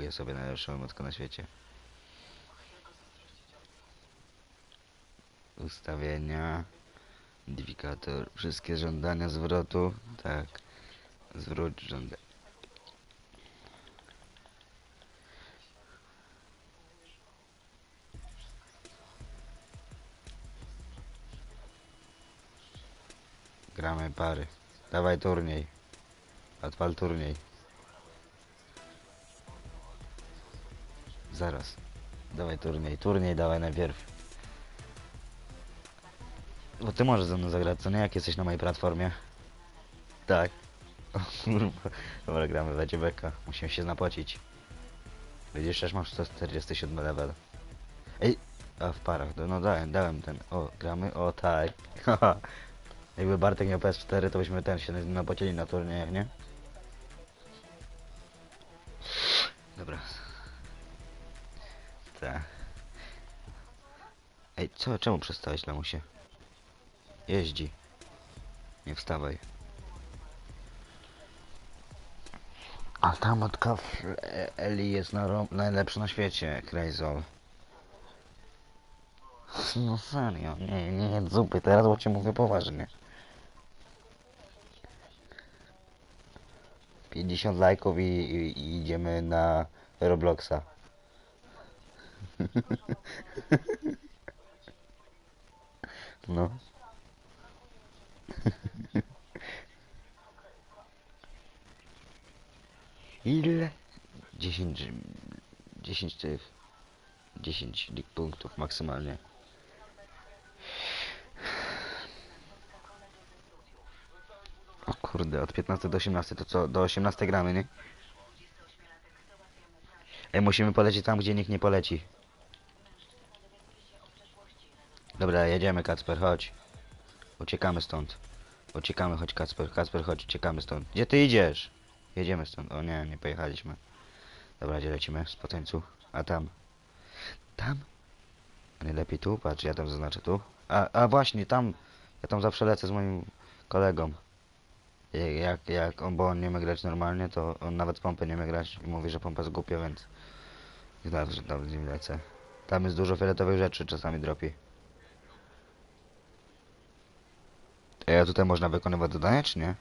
kupuję sobie najlepszą emotkę na świecie. Ustawienia. Identyfikator. Wszystkie żądania zwrotu. Tak. Zwróć żądanie. Gramy pary. Dawaj turniej. Odpal turniej. Zaraz. Dawaj turniej. Turniej dawaj najpierw. Bo ty możesz ze mną zagrać, co nie? Jak jesteś na mojej platformie? Tak. Dobra, gramy, będzie beka. Musimy się napocić. Widzisz, też masz 147 level. Ej! A w parach, no dałem, dałem ten. O, gramy? O tak. Jakby Bartek miał PS4, to byśmy ten się napocieli na turniejach, nie? Dobra. Ej, co? Czemu przestałeś, Lamusie? Jeździ. Nie wstawaj. A ta matka Eli jest na najlepsza na świecie, Krajzol. No serio, nie, nie zupy, teraz bo cię mówię poważnie. 50 lajków i, i, i idziemy na Robloxa. No. Ile? 10, 10 tych, 10 lig punktów maksymalnie. O kurde, od 15 do 18 to co, do 18 gramy, nie? Ej, musimy polecieć tam, gdzie nikt nie poleci. Dobra, jedziemy Kacper, chodź. Uciekamy stąd. Uciekamy, chodź Kacper, Kacper, chodź, uciekamy stąd. Gdzie ty idziesz? Jedziemy stąd. O nie, nie pojechaliśmy. Dobra, gdzie lecimy? Z potencu. A tam. Tam? Nie lepiej tu? Patrz, ja tam zaznaczę tu. A, a właśnie, tam. Ja tam zawsze lecę z moim kolegą. Jak, jak, on, bo on nie umie grać normalnie, to on nawet pompy nie umie grać i mówi, że pompa jest głupia, więc zawsze tam z nim lecę. Tam jest dużo fioletowych rzeczy, czasami dropi. Ej, a tutaj można wykonywać zadania, czy nie?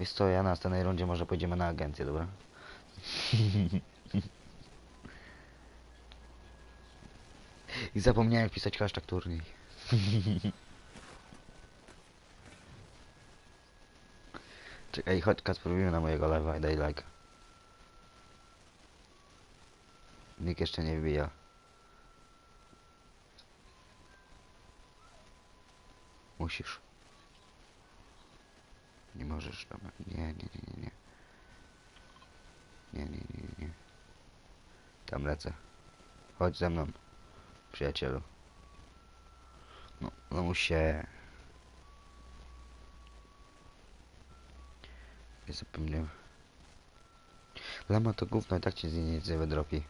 Wiesz co, ja na następnej rundzie może pójdziemy na agencję, dobra? I zapomniałem wpisać hashtag turniej. Czekaj, chodź Kacper, wbijmy na mojego live'a i daj like. Nikt jeszcze nie wbija. Musisz. Nie możesz, dobra. Nie, nie, nie, nie, nie. Nie, nie, nie, nie. Tam lecę. Chodź ze mną, przyjacielu. No, no mu się. Nie zapomniałem. Lama to gówno i tak ci z niej wydropi.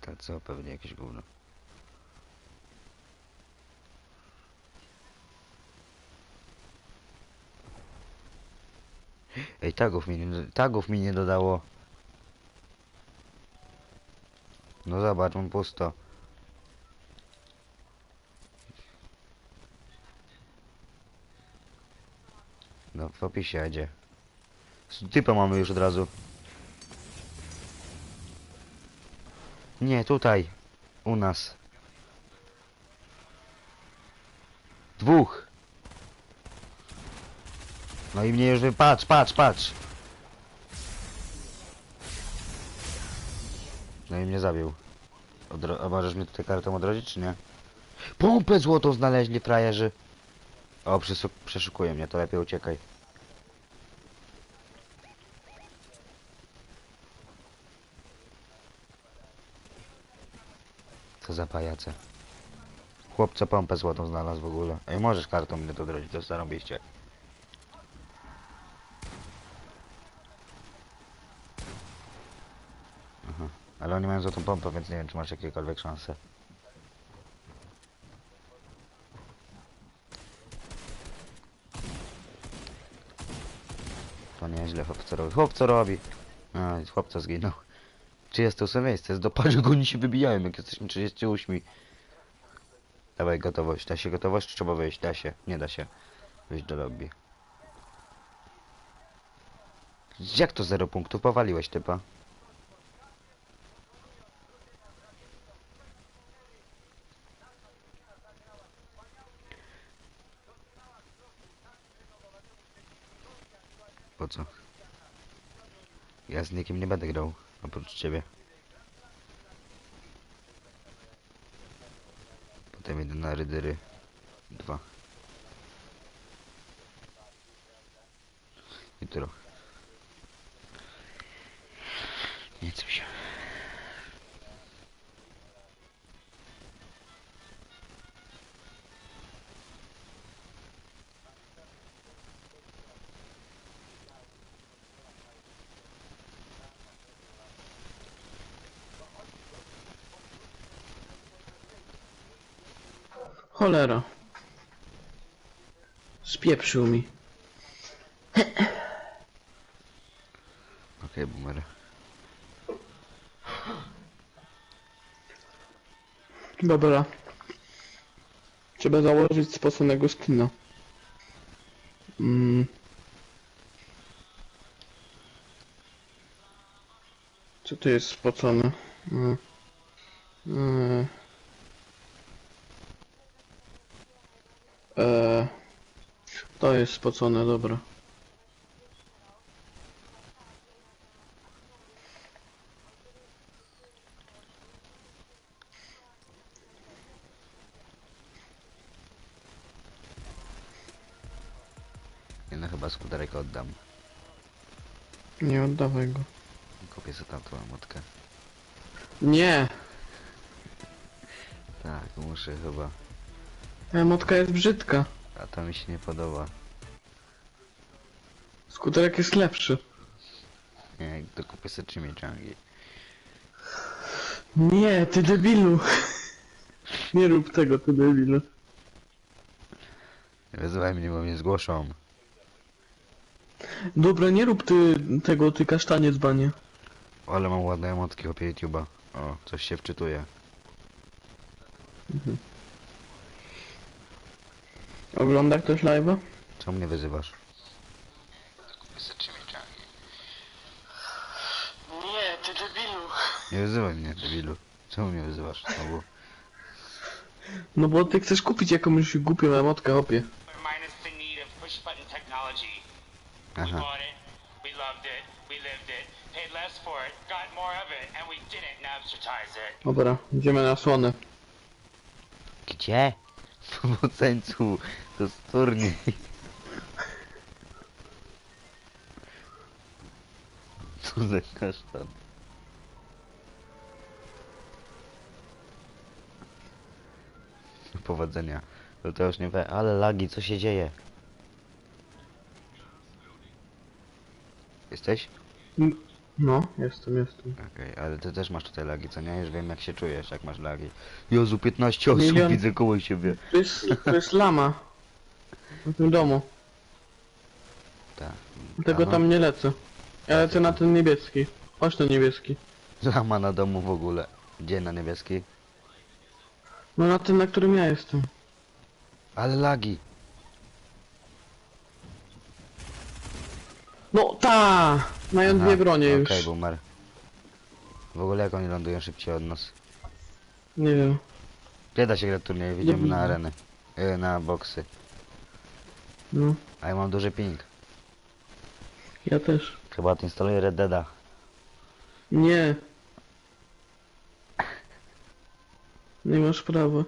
Tak co, pewnie jakieś gówno. Ej, tagów mi nie, tagów mi nie dodało. No zobacz, mam pusto. No, w opisie jedzie. Typa mamy już od razu. Nie, tutaj. U nas. Dwóch. No i mnie już wy... Patrz, patrz, patrz. No i mnie zabił. Odro... A możesz mnie tutaj kartą odrodzić, czy nie? Pompę złotą znaleźli frajerzy. O, przeszu- przeszukuje mnie, to lepiej uciekaj. Co za pajace. Chłopca pompę złotą znalazł w ogóle. Ej, możesz kartą mnie to odrodzić, to zarobiście. Aha. Ale oni mają złotą pompę, więc nie wiem, czy masz jakiekolwiek szanse. nieźle, chłop co robi. Chłop co robi? A, chłop co zginął. 38 miejsce, jest do patrz jak oni się wybijają, jak jesteśmy 38. Dawaj gotowość, da się gotowość, trzeba wyjść? Da się, nie da się. Wyjść do lobby. Jak to 0 punktów? Powaliłeś typa. Co? Ja z nikim nie będę grał, oprócz ciebie. Potem idę na rydyry. Dwa. Jutro. Nic mi się. Cholera. Spieprzył mi. Okej, boomer. Dobra. Trzeba założyć spoconego skina. Mm. Co to jest spocone? Mm. Mm. Eee. To jest spocone, dobra. Nie no, chyba skuterek oddam. Nie oddawaj go. Kupię sobie tamtą motkę. Nie! Tak, muszę chyba. Emotka jest brzydka. A to mi się nie podoba. Skuterek jest lepszy. Nie, to kupię sobie trzy mieczangi. Nie, ty debilu. Nie rób tego, ty debilu. Nie Wyzywaj mnie, bo mnie zgłoszą. Dobra, nie rób ty tego, ty kasztanie dzbanie. Ale mam ładne emotki opie YouTube'a. O, coś się wczytuje. Ogląda ktoś live'a? Co mnie wyzywasz? Nie, ty debilu. Nie wyzywaj mnie, debilu. Czemu mnie wyzywasz znowu? No bo ty chcesz kupić jakąś głupią emotkę, opie. minus the need of push button technology. We Aha. bought it, we loved it, we lived it, paid less for it, got more of it, and we didn't nabstertize it. Dobra, idziemy na słonę. Gdzie? W Pomoceńcu. To jest turniej. Co za kasztan. Powodzenia. No to już nie we... Ale lagi, co się dzieje? Jesteś? No, jestem, jestem. Okej, ale ty też masz tutaj lagi, co nie? Już wiem jak się czujesz, jak masz lagi. Jezu, 15 osób Milion. widzę koło siebie. To jest, to jest lama. W tym domu. Tak. Tego Aha. tam nie lecę. Ja lecę na ten niebieski. Chodź ten niebieski. Lama na domu w ogóle. Gdzie na niebieski? No na tym, na którym ja jestem. Ale lagi. No ta! Mają Aha, dwie bronie już. Okej, boomer. W ogóle jak oni lądują szybciej od nas? Nie wiem. Gdzie da się grać turniej? Idziemy na areny. Yy, na boksy. No, A ja mam duży ping. ja też. Chyba odinstaluję Red Deada. Nie. Nie masz prawa.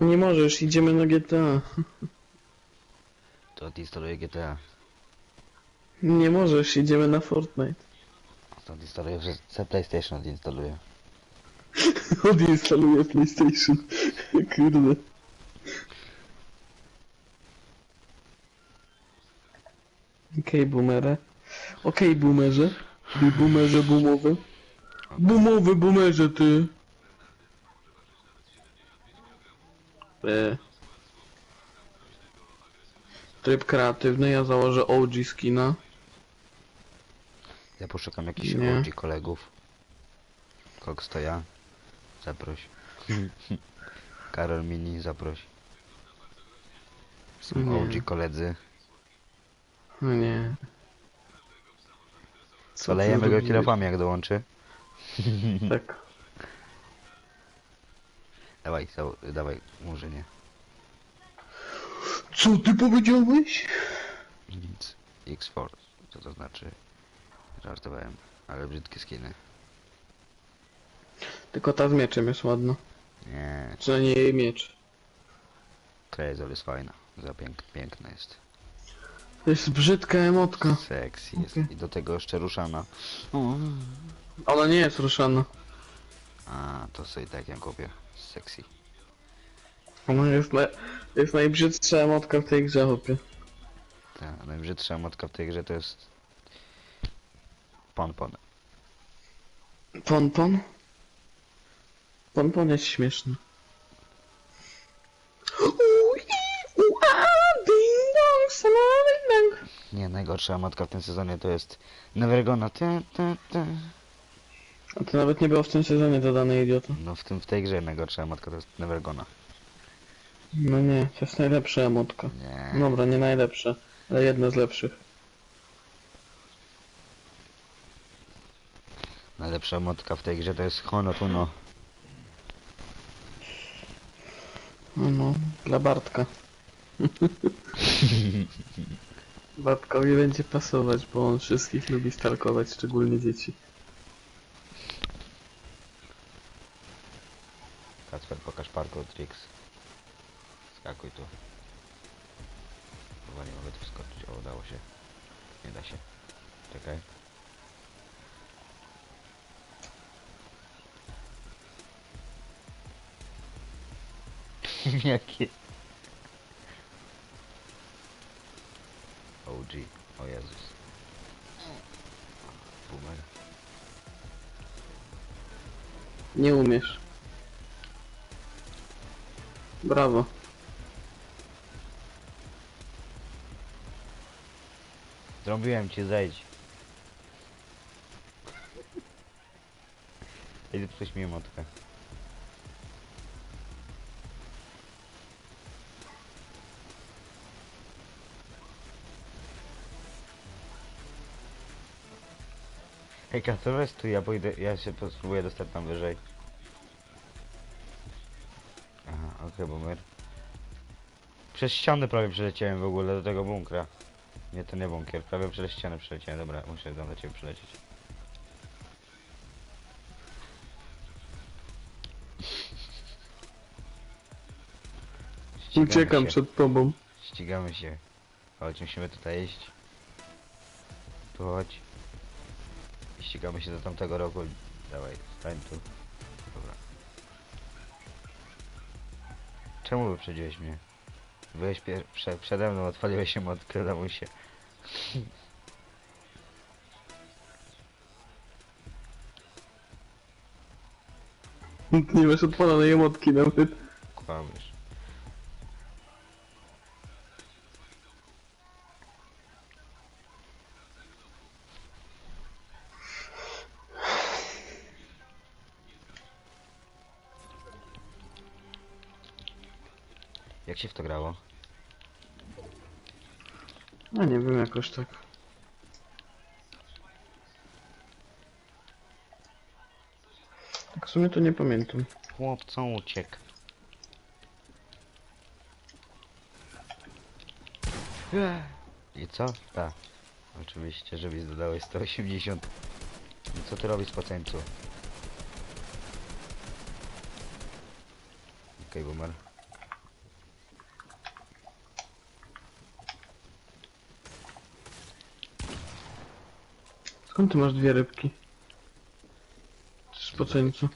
Nie możesz, idziemy na GTA. To odinstaluję GTA. Nie możesz, idziemy na Fortnite. To odinstaluję przez PlayStation odinstaluję. Odinstaluję PlayStation. Kurde. Okej, boomerze. Okej, boomerze. Ty boomerze boomowy. Boomowy boomerze, ty. E. Tryb kreatywny, ja założę OG skina. Ja poszukam jakichś Nie. OG kolegów. Koks to ja. Zaproś. Karol Mini, zaproś. Są Nie. OG koledzy. No nie. Co ty go zrobiłeś? kilofami jak dołączy. Tak. Dawaj, za, dawaj, może nie. Co ty powiedziałeś? Nic. X4. Co to znaczy? Żartowałem. Ale brzydkie skiny. Tylko ta z mieczem jest ładna. Nie. Przynajmniej jej miecz. Krezol jest fajna. Za pięk, piękna jest. To jest brzydka emotka. Sexy jest. Okej. I do tego jeszcze ruszana. Ona nie jest ruszana. A, to sobie tak ją kupię. Sexy. Ona jest, na, jest najbrzydsza emotka w tej grze, chłopie. Ta najbrzydsza motka w tej grze to jest... Pon pon. Ponpon? Ponpon jest śmieszny. Nie, najgorsza motka w tym sezonie to jest Nevergona. Te, te, te. A to nawet nie było w tym sezonie dodane, idioto. No w tym w tej grze najgorsza motka to jest Nevergona. No nie, to jest najlepsza emotka. Nie. Dobra, nie najlepsza, ale jedna z lepszych. Najlepsza motka w tej grze to jest Hono Tuno. No, no, dla Bartka. Bartkowi będzie pasować, bo on wszystkich lubi stalkować, szczególnie dzieci. Kacper, pokaż parkour tricks. Skakuj tu. Chyba nie mogę tu wskoczyć. O, udało się. Nie da się. Czekaj. Jakie? OG. O Jezus. Boomer. Nie umiesz. Brawo. Zrobiłem ci, zejdź. Idę coś mi emotkę. Hej, Kato, weź tu, ja pójdę, ja się spróbuję dostać tam wyżej. Aha, okej, boomer. Przez ścianę prawie przeleciałem w ogóle do tego bunkra. Nie, to nie bunkier, prawie przez ścianę przeleciałem. Dobra, muszę tam do ciebie przylecieć. Ścigamy Uciekam się. przed tobą. Ścigamy się. Chodź, musimy tutaj iść. Tu chodź. I ścigamy się do tamtego roku. Dawaj, stań tu. Dobra. Czemu wyprzedziłeś mnie? Byłeś prze przede mną, odpaliłeś się damuj się. Nie masz odpalonej emotki nawet. Kłamiesz. Jak się w to grało? A nie wiem jakoś tak. Tak w sumie to nie pamiętam. Chłopcą uciekł. I co? Tak. Oczywiście, żebyś dodałeś 180. No co ty robisz paceńcu? Okej, boomer. Skąd ty masz dwie rybki? Spoceńcu.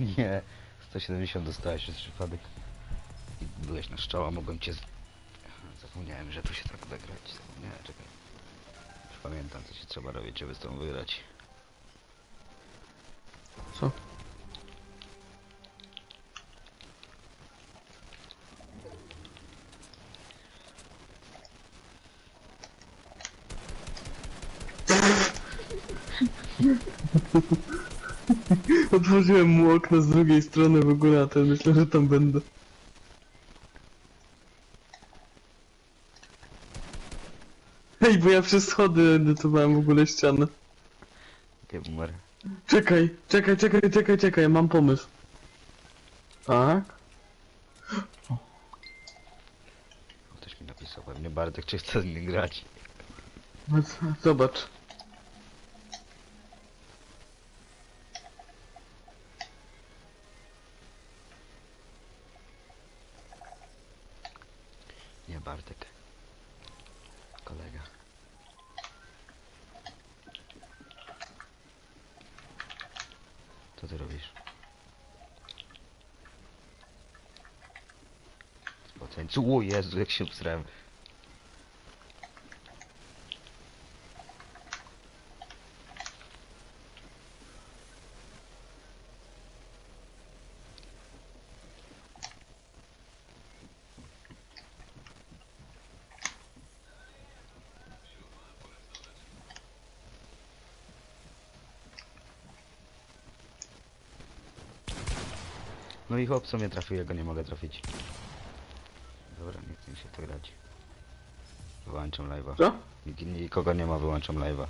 Nie. 170 dostałeś przez przypadek. I byłeś na szczoła, mogłem cię... Z... Zapomniałem, że tu się tak da grać. Zapomniałem, czekaj. Już pamiętam, co się trzeba robić, żeby z tą wygrać. Co? Otworzyłem mu okno z drugiej strony w ogóle, a ten myślę, że tam będę. Hej, bo ja przez schody edytowałem w ogóle ścianę. Gdzie numer? Czekaj, czekaj, czekaj, czekaj, czekaj, mam pomysł. Tak? Ktoś mi napisał, pewnie Bartek czy chce z nim grać. No Zobacz. Nie Bartek. Kolega. Co ty robisz? Spoceńcu, o Jezu, jak się obsrałem. No i chłop co mnie trafił, ja go nie mogę trafić. Dobra, nie chcę mi się to grać. Wyłączam live'a. Co? Nik- Nikogo nie ma, wyłączam live'a.